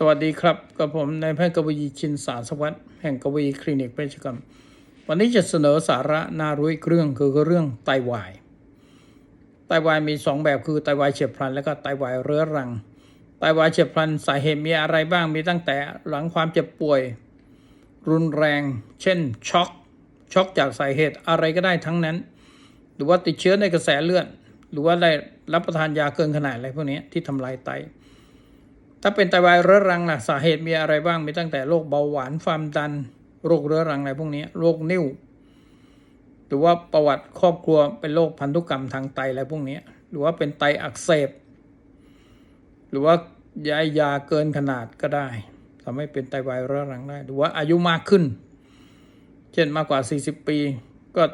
สวัสดีครับ กับผมนายแพทย์กวีชินสารสวัสดิ์แห่งกวีคลินิกเวชกรรม วันนี้จะเสนอสาระน่ารู้อีกเรื่องคือเรื่องไตวาย ไตวายมีสองแบบคือไตวายเฉียบพลัน และก็ไตวายเรื้อรัง ไตวายเฉียบพลันสาเหตุมีอะไรบ้างมีตั้งแต่หลังความเจ็บป่วย รุนแรง เช่นช็อกช็อกจากสาเหตุอะไรก็ได้ทั้งนั้น หรือว่าติดเชื้อในกระแสเลือดหรือว่าได้รับประทานยาเกินขนาดอะไรพวกนี้ที่ทำลายไต ถ้าเป็นไตวายเรื้อรังนะสาเหตุมีอะไรบ้างมีตั้งแต่โรคเบาหวานความดัน โรคเรื้อรังอะไรพวกนี้โรคนิ่วหรือว่าประวัติครอบครัวเป็นโรคพันธุกรรมทางไตอะไรพวกนี้หรือว่าเป็นไตอักเสบ หรือว่ายายยาเกินขนาดก็ได้ทำให้เป็นไตวายเรื้อรังได้ หรือว่าอายุมากขึ้น เช่นมากกว่า 40 ปี ก็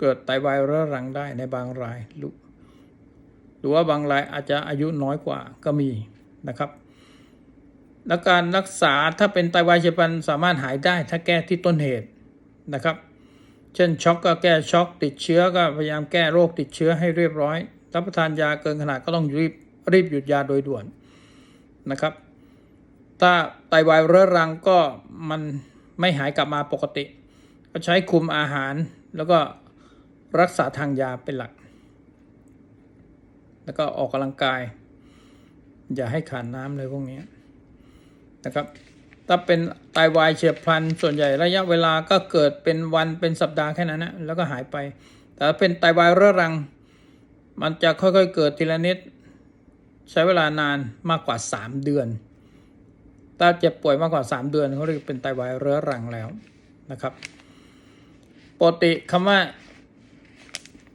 เกิดไตวายเรื้อรังได้ในบางรายหรือว่าบางรายอาจจะอายุน้อยกว่าก็มีนะครับ และการรักษาถ้าเป็นไตวายเฉียบพลันสามารถหายได้ถ้าแก้ที่ต้นเหตุนะครับ เช่นช็อกก็แก้ช็อกติดเชื้อก็พยายามแก้โรคติดเชื้อให้เรียบร้อย รับประทานยาเกินขนาดก็ต้องรีบรีบหยุดยาโดยด่วนนะครับ ถ้าไตวายเรื้อรังก็มันไม่หายกลับมาปกติ ก็ใช้คุมอาหารแล้วก็รักษาทางยาเป็นหลัก แล้วก็ออกกำลังกาย อย่าให้ขาดน้ำเลยพวกนี้ นะครับ ถ้าเป็นไตวายเฉียบพลันส่วนใหญ่ระยะเวลาก็เกิดเป็นวันเป็นสัปดาห์แค่นั้นนะแล้วก็หายไป แต่เป็นไตวายเรื้อรัง มันจะค่อยๆเกิดทีละนิด ใช้เวลานานมากกว่า 3 เดือน ถ้าเจ็บป่วยมากกว่า 3 เดือนเขาเรียกเป็นไตวายเรื้อรังแล้วนะครับปกติคำว่า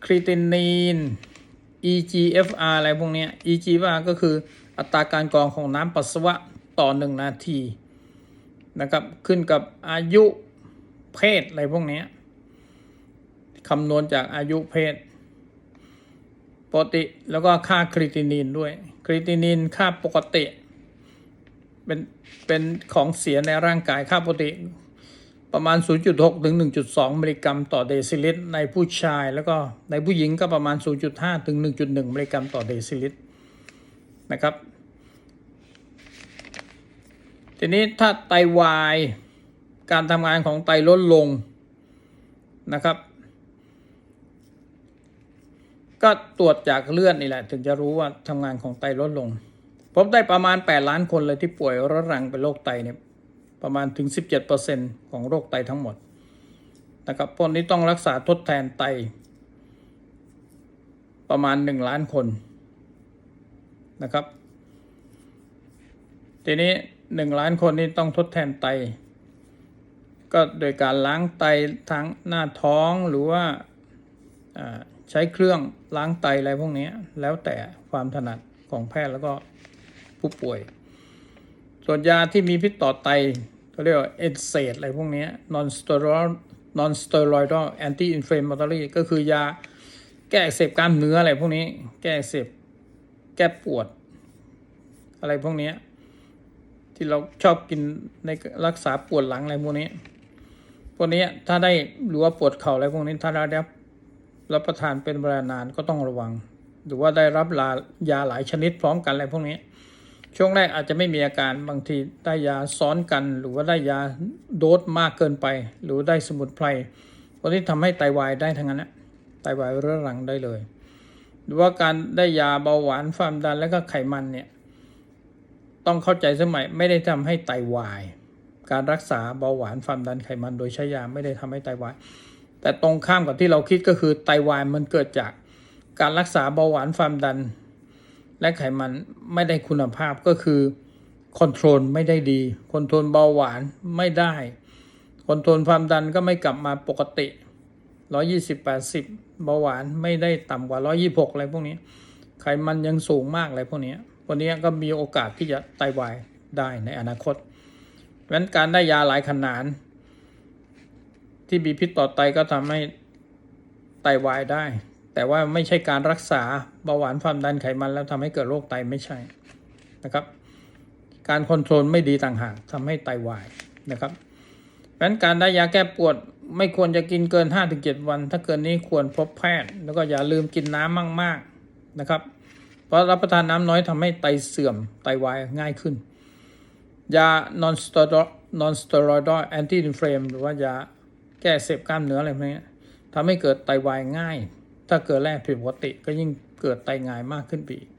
ครีตินีน EGFR อะไรพวกเนี้ย EGFR ก็คืออัตราการกรองของน้ำปัสสาวะ ต่อ1นาทีนะครับขึ้นกับอายุเพศอะไรพวกนี้คำนวณจากอายุเพศปกติแล้วก็ค่าครีตินินด้วยครีตินินค่าปกติ เป็นเป็นของเสียในร่างกายค่าปกติ ประมาณ 0.6 ถึง 1.2 มิลลิกรัมต่อเดซิลิตร ในผู้ชาย แล้วก็ในผู้หญิงก็ประมาณ 0.5 ถึง 1.1 มิลลิกรัมต่อเดซิลิตรนะครับ ทีนี้ถ้าไตวาย การทำงานของไตลดลงนะครับ ก็ตรวจจากเลือดนี่แหละ ถึงจะรู้ว่าทำงานของไตลดลงพบได้ประมาณ 8 ล้านคนเลยที่ป่วยรื้อรังเป็นโรคไตเนี่ยประมาณถึง 17%ของโรคไตทั้งหมดนะครับพวกนี้ต้องรักษาทดแทนไต ประมาณ 1 ล้านคนนะครับ ทีนี้ 1ล้านคนนี้ต้องทดแทนไต ก็โดยการล้างไตทั้งหน้าท้องหรือว่าใช้เครื่องล้างไตอะไรพวกนี้แล้วแต่ความถนัดของแพทย์แล้วก็ผู้ป่วย ส่วนยาที่มีพิษต่อไตเขาเรียกว่าเอนเซดอะไรพวกนี้ non steroid non steroidal anti inflammatory ก็คือยาแก้อักเสบกล้ามเนื้ออะไรพวกนี้ แก้อักเสบแก้ปวด อะไรพวกนี้ ที่เราชอบกินในรักษาปวดหลังอะไรพวกนี้ พวกนี้ถ้าได้หรือว่าปวดเข่าอะไรพวกนี้ถ้าได้รับรับประทานเป็นเวลานานก็ต้องระวัง หรือว่าได้รับลายาหลายชนิดพร้อมกันอะไรพวกนี้ ช่วงแรกอาจจะไม่มีอาการบางทีได้ยาซ้อนกัน หรือว่าได้ยาโดสมากเกินไป หรือได้สมุนไพรพวกนี้ทำให้ไตวายได้ทั้งนั้นนะไตวายเรื้อรังได้เลย หรือว่าการได้ยาเบาหวานความดันและก็ไขมันเนี่ย ต้องเข้าใจสมัยไม่ได้ทำให้ไตวาย การรักษาเบาหวานความดันไขมันโดยใช้ยาไม่ได้ทำให้ไตวาย แต่ตรงข้ามกับที่เราคิดก็คือไตวายมันเกิดจากการรักษาเบาหวานความดัน และไขมันไม่ได้คุณภาพก็คือคอนโทรลไม่ได้ดีคอนโทรลเบาหวานไม่ได้คอนโทรลความดันก็ไม่กลับมาปกติ 120 80 เบาหวานไม่ได้ต่ำกว่า 126 อะไรพวกนี้ ไขมันยังสูงมากอะไรพวกนี้ พวกนี้ก็มีโอกาสที่จะไตวายได้ในอนาคตเพราะฉะนั้นการได้ยาหลายขนาดที่มีพิษต่อไตก็ทำให้ไตวายได้ แต่ว่าไม่ใช่การรักษาเบาหวานความดันไขมันแล้วทำให้เกิดโรคไตไม่ใช่นะครับ การคอนโทรลไม่ดีต่างหากทำให้ไตวายนะครับเพราะฉะนั้นการได้ยาแก้ปวดไม่ควรจะกินเกิน 5-7 วัน ถ้าเกินนี้ควรพบแพทย์ แล้วก็อย่าลืมกินน้ำมาก ๆ นะครับ เพราะรับประทานน้ำน้อยทำให้ไตเสื่อมไตวายง่ายขึ้น ยา non steroid non steroidal anti inflam หรือว่ายาแก้เสพกล้ามเนื้ออะไรพวกนี้ทำให้เกิดไตวายง่าย ถ้าเกิดแร่ผิดปกติก็ยิ่งเกิดไตง่ายมากขึ้นไปอีก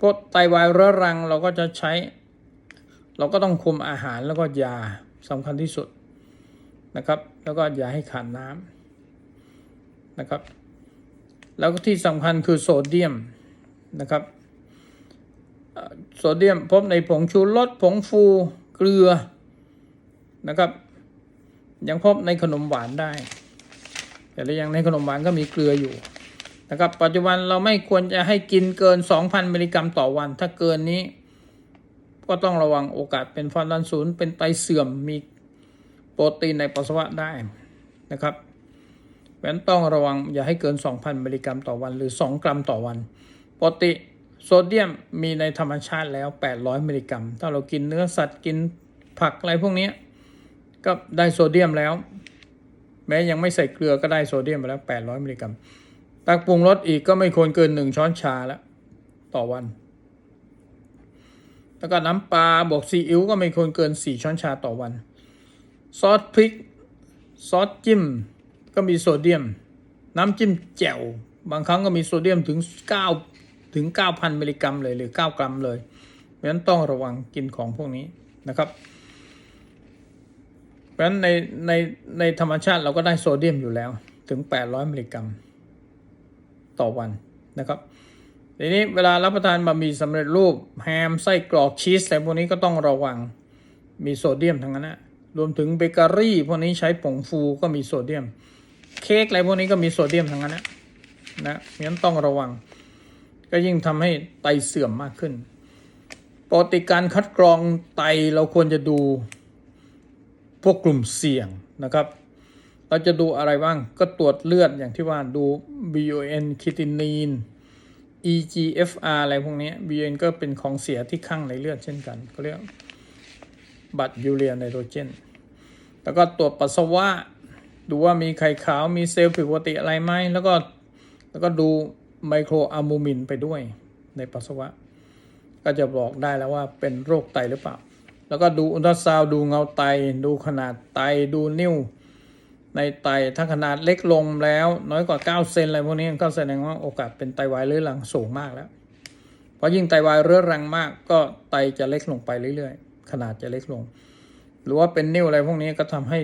พวกไตวายเรื้อรังเราก็จะใช้ เราก็ต้องคุมอาหารแล้วก็ยาสำคัญที่สุดนะครับ แล้วก็อย่าให้ขาดน้ำนะครับ แล้วก็ที่สำคัญคือโซเดียม นะครับโซเดียมพบในผงชูรสผงฟูเกลือนะครับ ยังพบในขนมหวานได้ แต่ละอย่างในขนมหวานก็มีเกลืออยู่นะครับ ปัจจุบันเราไม่ควรจะให้กินเกิน 2,000มิลลิกรัมต่อวัน ถ้าเกินนี้ ก็ต้องระวังโอกาสเป็นความดันสูงเป็นไตเสื่อมมีโปรตีนในปัสสาวะได้นะครับเพราะฉะนั้นต้องระวังอย่าให้เกิน 2,000มิลลิกรัมต่อวัน หรือ 2 กรัมต่อวัน กติโซเดียมมีในธรรมชาติแล้ว 800 มิลลิกรัม ถ้าเรากินเนื้อสัตว์กินผักอะไรพวกนี้ก็ได้โซเดียมแล้ว แม้ยังไม่ใส่เกลือก็ได้โซเดียมไปแล้ว 800 มิลลิกรัม ตักปรุงรสอีกก็ไม่ควรเกิน 1 ช้อนชาแล้วต่อวัน แล้วก็น้ำปลาบวกซีอิ๊วก็ไม่ควรเกิน 4 ช้อนชาต่อวัน ซอสพริก ซอสจิ้มก็มีโซเดียม น้ำจิ้มแจ่ว บางครั้งก็มีโซเดียมถึง 9 ถึง 9,000 มิลลิกรัมเลยหรือ 9 กรัมเลยเพราะฉะนั้นต้องระวังกินของพวกนี้นะครับ เพราะฉะนั้นในในในธรรมชาติเราก็ได้โซเดียมอยู่แล้วถึง 800 มิลลิกรัม ต่อวันนะครับทีนี้เวลารับประทานบะหมี่สำเร็จรูปแฮมไส้กรอกชีสอะไรพวกนี้ก็ต้องระวังมีโซเดียมทั้งนั้นนะรวมถึงเบเกอรี่พวกนี้ใช้ผงฟูก็มีโซเดียม เค้กอะไรพวกนี้ก็มีโซเดียมทั้งนั้นนะนะงั้นต้องระวัง ก็ยิ่งทำให้ไตเสื่อมมากขึ้นปกติการคัดกรองไตเราควรจะดูพวกกลุ่มเสี่ยงนะครับ เราจะดูอะไรบ้างก็ตรวจเลือดอย่างที่ว่าดู BUN คิตินีน EGFR อะไรพวกนี้ BUN ก็เป็นของเสียที่ข้างในเลือดเช่นกันก็เรียกบัตรยูเรียไนโตรเจน แล้วก็ตรวจปัสสาวะ ดูว่ามีไข่ขาวมีเซลล์ผิดปกติอะไรไหมแล้วก็แล้วก็ดู ไมโครอัลบูมินไปด้วยในปัสสาวะ ก็จะบอกได้แล้วว่าเป็นโรคไตหรือเปล่า แล้วก็ดูอุลตราซาวดูเงาไต ดูขนาดไตดูนิ้ว ในไตถ้าขนาดเล็กลงแล้ว น้อยกว่า 9 เซนอะไรพวกนี้ก็แสดงว่าโอกาสเป็นไตวายเรื้อรังสูงมากแล้ว เพราะยิ่งไตวายเรื้อรังมาก ก็ไตจะเล็กลงไปเรื่อยๆ ขนาดจะเล็กลง หรือว่าเป็นนิ่วอะไรพวกนี้ก็ทำให้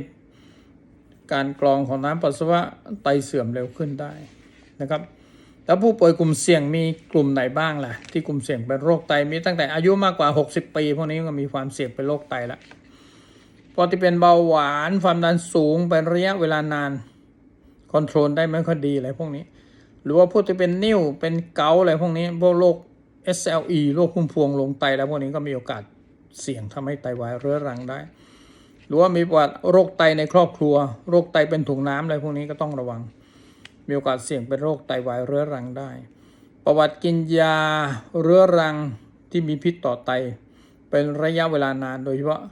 การกรองของน้ำปัสสาวะไตเสื่อมเร็วขึ้นได้นะครับ แล้วผู้ป่วยกลุ่มเสี่ยงมีกลุ่มไหนบ้างล่ะ ที่กลุ่มเสี่ยงเป็นโรคไตมีตั้งแต่อายุมากกว่า 60 ปีพวกนี้ก็มีความเสี่ยงเป็นโรคไตแล้วพอที่เป็นเบาหวานความดันสูงเป็นระยะเวลานานคอนโทรลได้ไม่ค่อยดีอะไรพวกนี้ หรือว่าผู้ที่เป็นนิ่วเป็นเกาอะไรพวกนี้พวกโรค SLE โรคพุ่มพวงลงไตแล้วพวกนี้ก็มีโอกาสเสี่ยงทำให้ไตวายเรื้อรังได้ หรือว่ามีประวัติโรคไตในครอบครัว โรคไตเป็นถุงน้ำอะไรพวกนี้ก็ต้องระวัง มีโอกาสเสี่ยงเป็นโรคไตวายเรื้อรังได้ ประวัติกินยาเรื้อรังที่มีพิษต่อไต เป็นระยะเวลานานโดยเฉพาะ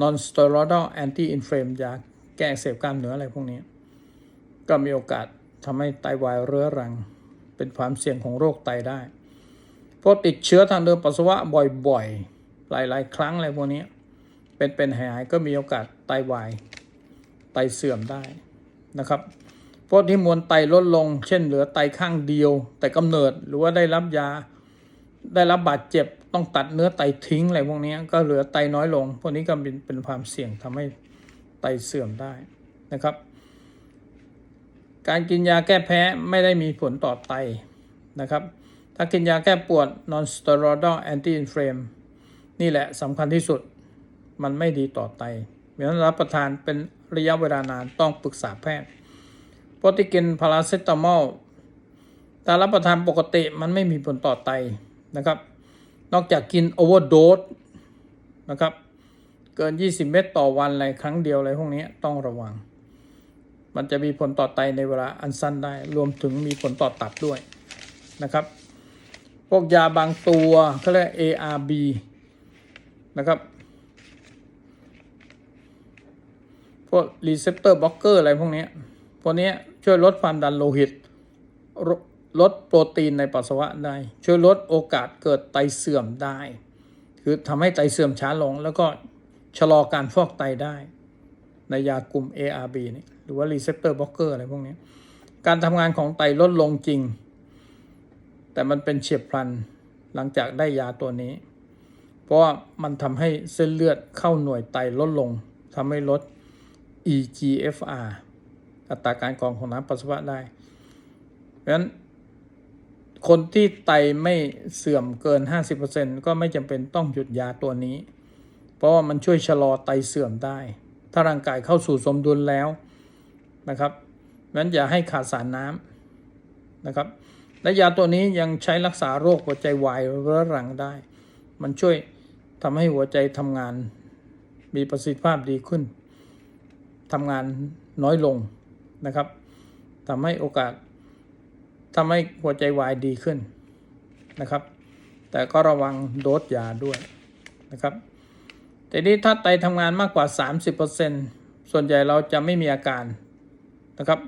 non steroidal anti inflammatory ยาแก้อักเสบกล้ามเนื้ออะไรพวกนี้ ก็มีโอกาสทำให้ไตวายเรื้อรัง เป็นความเสี่ยงของโรคไตได้เพราะติดเชื้อทางเดินปัสสาวะบ่อยๆ หลายๆ ครั้งอะไรพวกนี้ เป็นเป็นหายๆก็มีโอกาสไตวาย ไตเสื่อมได้นะครับ กที่มวลไตลดลง เช่นเหลือไตข้างเดียว แต่กำเนิดหรือว่าได้รับยา ได้รับบาดเจ็บต้องตัดเนื้อไตทิ้งอะไรพวกนี้ก็เหลือไตน้อยลง พวกนี้ก็เป็นเป็นความเสี่ยงทำให้ไตเสื่อมได้นะครับ การกินยาแก้แพ้ไม่ได้มีผลต่อไตนะครับ ถ้ากินยาแก้ปวด non steroidal antiinflam นี่แหละสำคัญที่สุดมันไม่ดีต่อไตเพราะฉะนั้นรับประทานเป็นระยะเวลานานต้องปรึกษาแพทย์ เพราะที่กินพาราเซตามอลถ้ารับประทานปกติมันไม่มีผลต่อไตนะครับ นอกจากกินโอเวอร์โดสนะครับ เกิน 20 เม็ดต่อวันอะไรครั้งเดียวอะไรพวกนี้ต้องระวัง มันจะมีผลต่อไตในเวลาอันสั้นได้ รวมถึงมีผลต่อตับด้วยนะครับ พวกยาบางตัวเขาเรียก ARB นะครับ พวกรีเซพเตอร์บล็อกเกอร์อะไรพวกนี้ พวกนี้ช่วยลดความดันโลหิต ลดโปรตีนในปัสสาวะได้ ช่วยลดโอกาสเกิดไตเสื่อมได้คคือทำให้ไตเสื่อมช้าลง แล้วก็ชะลอการฟอกไตได้ ในยากลุ่ม ARB นี่หรือว่า receptor blocker อะไรพวกนี้ การทำงานของไตลดลงจริง แต่มันเป็นเฉียบพลันหลังจากได้ยาตัวนี้ เพราะว่ามันทำให้เส้นเลือดเข้าหน่วยไตลดลงทำให้ลด EGFR อัตราการกรองของน้ำปัสสาวะได้ เพราะฉะนั้นคนที่ไตไม่เสื่อมเกิน 50%ก็ไม่จำเป็นต้องหยุดยาตัวนี้ เพราะว่ามันช่วยชะลอไตเสื่อมได้ ถ้าร่างกายเข้าสู่สมดุลแล้วนะครับงั้นอย่าให้ขาดสารน้ำนะครับ และยาตัวนี้ยังใช้รักษาโรคหัวใจวายเรื้อรังได้ มันช่วยทำให้หัวใจทำงานมีประสิทธิภาพดีขึ้นทำงานน้อยลง นะครับทำให้โอกาสทำให้หัวใจวายดีขึ้นนะครับ แต่ก็ระวังโดสยาด้วยนะครับแต่นี้ถ้าไตทำงานมากกว่า 30%ส่วนใหญ่เราจะไม่มีอาการนะครับ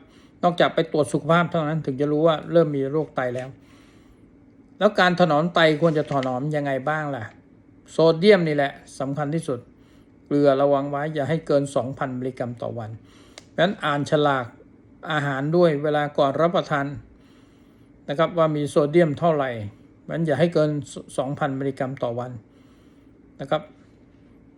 นอกจากไปตรวจสุขภาพเท่านั้นถึงจะรู้ว่าเริ่มมีโรคไตแล้ว แล้วการถนอมไตควรจะถนอมยังไงบ้างล่ะ โซเดียมนี่แหละสำคัญที่สุด เกลือระวังไว้อย่าให้เกิน 2,000 มิลลิกรัมต่อวันเพราะฉะนั้นอ่านฉลาก อาหารด้วยเวลาก่อนรับประทานนะครับว่ามีโซเดียมเท่าไหร่มันอย่าให้เกิน 2,000 มิลลิกรัมต่อวันนะครับ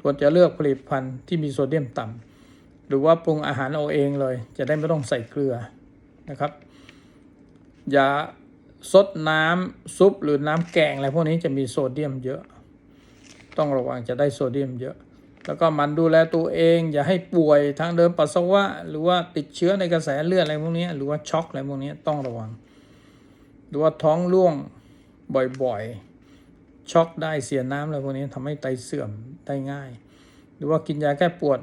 ควรจะเลือกผลิตภัณฑ์ที่มีโซเดียมต่ำหรือว่าปรุงอาหารเอาเองเลย จะได้ไม่ต้องใส่เกลือนะครับ อย่าซดน้ำซุปหรือน้ำแกงอะไรพวกนี้จะมีโซเดียมเยอะ ต้องระวังจะได้โซเดียมเยอะ แล้วก็มันดูแลตัวเอง อย่าให้ป่วยทางเดินปัสสาวะ หรือว่าติดเชื้อในกระแสเลือดอะไรพวกนี้หรือว่าช็อกอะไรพวกนี้ต้องระวัง หรือว่าท้องร่วงบ่อยๆ ช็อกได้เสียน้ำอะไรพวกนี้ทำให้ไตเสื่อมได้ง่าย หรือว่ากินยาแก้ปวด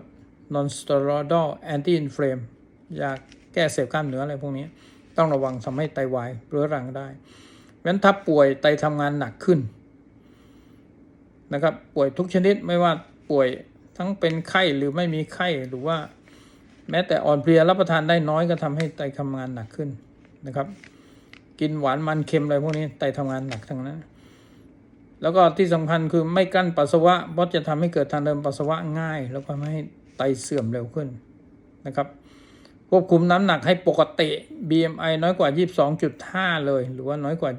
non steroidal anti inflame ยาแก้เสพกล้ามเนื้ออะไรพวกนี้ต้องระวังทำให้ไตวายเรื้อรังได้เพราะฉะนั้นถ้าป่วยไตทำงานหนักขึ้นนะครับป่วยทุกชนิดไม่ว่าป่วย ทั้งเป็นไข้หรือไม่มีไข้หรือว่า แม้แต่อ่อนเพลียรับประทานได้น้อยก็ทำให้ไตทำงานหนักขึ้นนะครับ กินหวานมันเค็มอะไรพวกนี้ไตทำงานหนักทั้งนั้น แล้วก็ที่สำคัญคือไม่กั้นปัสสาวะเพราะจะทำให้เกิดทางเดินปัสสาวะง่าย แล้วก็ทำให้ไตเสื่อมเร็วขึ้นนะครับควบคุมน้ำหนักให้ปกติ BMI น้อยกว่า 22.5 เลย หรือว่าน้อยกว่า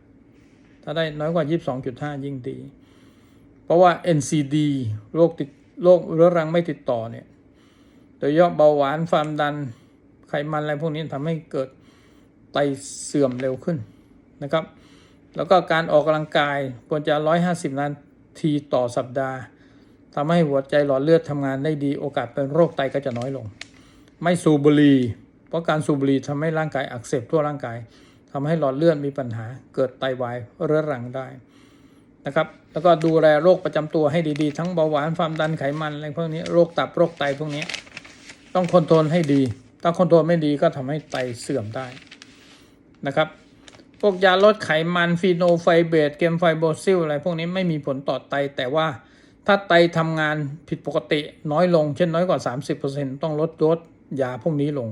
25 ถ้าได้น้อยกว่า 22.5 ยิ่งดี เพราะว่า NCD โรคติดโรคเรื้อรังไม่ติดต่อเนี่ยโดยเฉพาะเบาหวานความดันไขมันอะไรพวกนี้ทำให้เกิดไตเสื่อมเร็วขึ้นนะครับ แล้วก็การออกกำลังกายควรจะ 150 นาทีต่อสัปดาห์ทำให้หัวใจหลอดเลือดทำงานได้ดี โอกาสเป็นโรคไตก็จะน้อยลง ไม่สูบบุหรี่เพราะการสูบบุหรี่ทำให้ร่างกายอักเสบทั่วร่างกายทำให้หลอดเลือดมีปัญหาเกิดไตวายเรื้อรังได้ นะครับ แล้วก็ดูแลโรคประจำตัวให้ดีๆ ทั้งเบาหวานความดันไขมันอะไรพวกนี้โรคตับโรคไตพวกนี้ ต้องคอนโทรลให้ดี ถ้าคอนโทรลไม่ดีก็ทำให้ไตเสื่อมได้นะครับ พวกยาลดไขมันฟีโนไฟเบตเกมไฟโบซิลอะไรพวกนี้ไม่มีผลต่อไต แต่ว่าถ้าไตทำงานผิดปกติน้อยลง เช่นน้อยกว่า 30%ต้องลดโดสยาพวกนี้ลง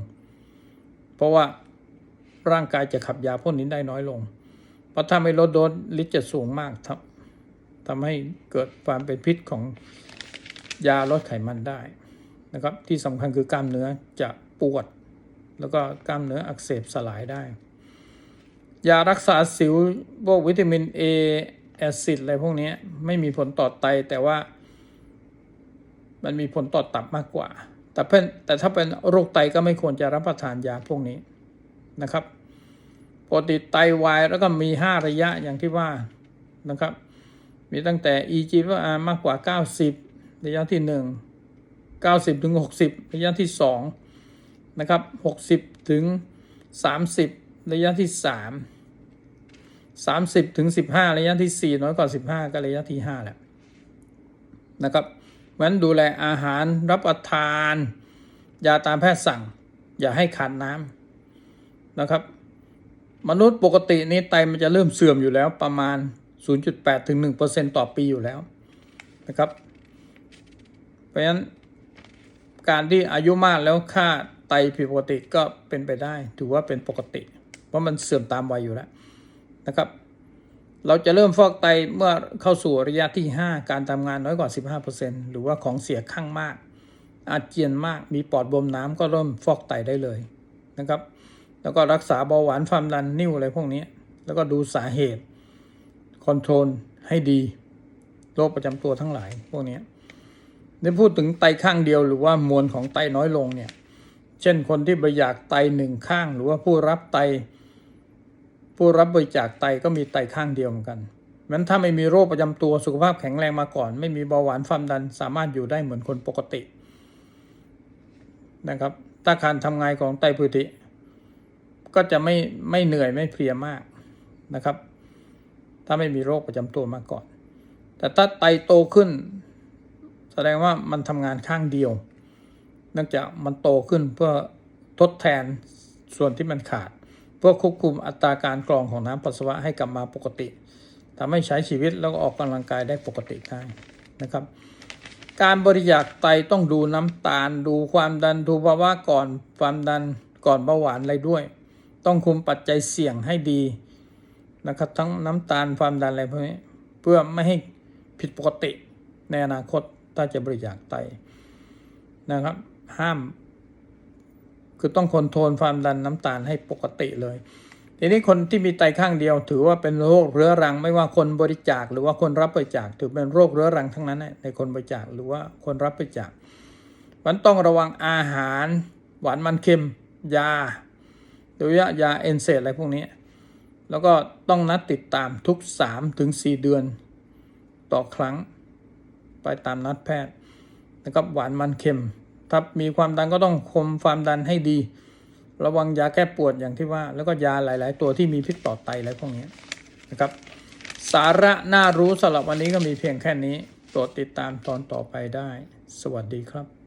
เพราะว่าร่างกายจะขับยาพวกนี้ได้น้อยลง เพราะถ้าไม่ลดโดสฤทธิ์จะสูงมากทำ ทำให้เกิดความเป็นพิษของยาลดไขมันได้นะครับที่สำคัญคือกล้ามเนื้อจะปวด แล้วก็กล้ามเนื้ออักเสบสลายได้ ยารักษาสิวพวกวิตามิน A แอซิดอะไรพวกนี้ไม่มีผลต่อไตแต่ว่า มันมีผลต่อตับมากกว่า แต่เพื่อนแต่ถ้าเป็นโรคไตก็ไม่ควรจะรับประทานยาพวกนี้นะครับปกติไตวายแล้วก็มี 5 ระยะอย่างที่ว่านะครับ มีตั้งแต่ EGFR มากกว่า 90 ระยะที่ 1 90 ถึง 60 ระยะที่ 2 นะครับ 60 ถึง 30 ระยะที่ 3 30 ถึง 15 ระยะที่ 4 น้อยกว่า 15 ก็ระยะที่ 5 แหละนะครับงั้นดูแลอาหารรับประทาน ยาตามแพทย์สั่ง อย่าให้ขาดน้ำนะครับ มนุษย์ปกตินี้ไตมันจะเริ่มเสื่อมอยู่แล้วประมาณ 0.8 ถึง 1%ต่อปีอยู่แล้วนะครับ เพราะฉะนั้นการที่อายุมากแล้วค่าไตผิดปกติก็เป็นไปได้ ถือว่าเป็นปกติ เพราะมันเสื่อมตามวัยอยู่แล้วนะครับ เราจะเริ่มฟอกไตเมื่อเข้าสู่ระยะที่ 5 การทำงานน้อยกว่า 15%หรือว่าของเสียข้างมาก อาเจียนมากมีปอดบวมน้ำก็เริ่มฟอกไตได้เลยนะครับ แล้วก็รักษาเบาหวานความดันนิ่วอะไรพวกนี้ แล้วก็ดูสาเหตุ คอนโทรลให้ดีโรคประจำตัวทั้งหลายพวกนี้ได้พูดถึงไตข้างเดียวหรือว่ามวลของไตน้อยลงเนี่ย เช่นคนที่บริจาคไตหนึ่งข้าง หรือว่าผู้รับไต ผู้รับบริจาคไตก็มีไตข้างเดียวเหมือนกันนั้นถ้าไม่มีโรคประจำตัวสุขภาพแข็งแรงมาก่อน ไม่มีเบาหวานความดันสามารถอยู่ได้เหมือนคนปกตินะครับถ้าการทำงานของไตปกติ ก็จะไม่ไม่เหนื่อยไม่เพลียมากนะครับ ถ้าไม่มีโรคประจำตัวมาก่อน แต่ถ้าไตโตขึ้น แสดงว่ามันทำงานข้างเดียว เนื่องจากมันโตขึ้นเพื่อทดแทนส่วนที่มันขาด เพื่อควบคุมอัตราการกรองของน้ำปัสสาวะให้กลับมาปกติทำให้ใช้ชีวิตแล้วก็ออกกำลังกายได้ปกติได้นะครับการบริจาคไตต้องดูน้ำตาล ดูความดันดูภาวะก่อนความดันก่อนเบาหวานอะไรด้วย ต้องคุมปัจจัยเสี่ยงให้ดี นะครับ ทั้งน้ำตาลความดันอะไรพวกนี้เพื่อไม่ให้ผิดปกติในอนาคตถ้าจะบริจาคไตนะครับ ห้าม คือต้องคอนโทรลความดันน้ำตาลให้ปกติเลยทีนี้คนที่มีไตข้างเดียว ถือว่าเป็นโรคเรื้อรัง ไม่ว่าคนบริจาค หรือว่าคนรับบริจาคถือเป็นโรคเรื้อรังทั้งนั้นในคนบริจาคหรือว่าคนรับบริจาคมันต้องระวังอาหาร หวานมันเค็ม ยาโดยายาเอนเซดอะไรพวกนี้ แล้วก็ต้องนัดติดตามทุก3ถึง4เดือนต่อครั้ง ไปตามนัดแพทย์นะครับหวานมันเค็มถ้ามีความดันก็ต้องคมความดันให้ดี ระวังยาแก้ปวดอย่างที่ว่า แล้วก็ยาหลาย ๆ ตัวที่มีพิษต่อไตอะไรพวกนี้นะครับ สาระน่ารู้สำหรับวันนี้ก็มีเพียงแค่นี้โปรดติดตามตอนต่อไปได้ สวัสดีครับ